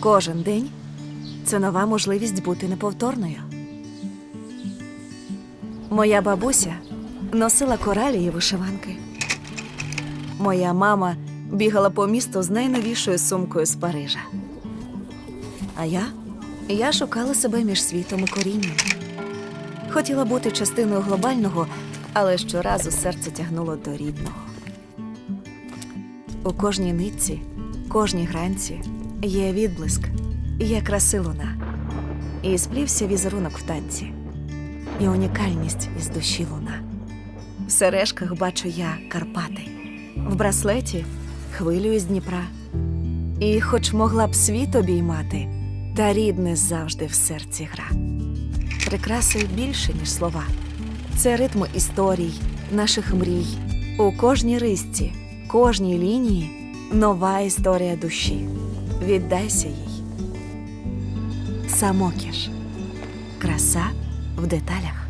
Кожен день це нова можливість бути неповторною. Моя бабуся носила коралії вишиванки. Моя мама бігала по місту з найновішою сумкою з Парижа. А я? Я шукала себе між світом і корінням. Хотіла бути частиною глобального, але щоразу серце тягнуло до рідного. У кожній нитці, кожній гранці є відблиск, є краси луна. І сплівся візерунок в танці, і унікальність із душі луна. В сережках бачу я Карпати, в браслеті хвилю із Дніпра. І хоч могла б світ обіймати, та рідне завжди в серці гра. Прикраси більше, ніж слова. Це ритм історій, наших мрій. У кожній рисці, кожній лінії нова історія душі. Віддайся їй. Самокіш. Краса в деталях.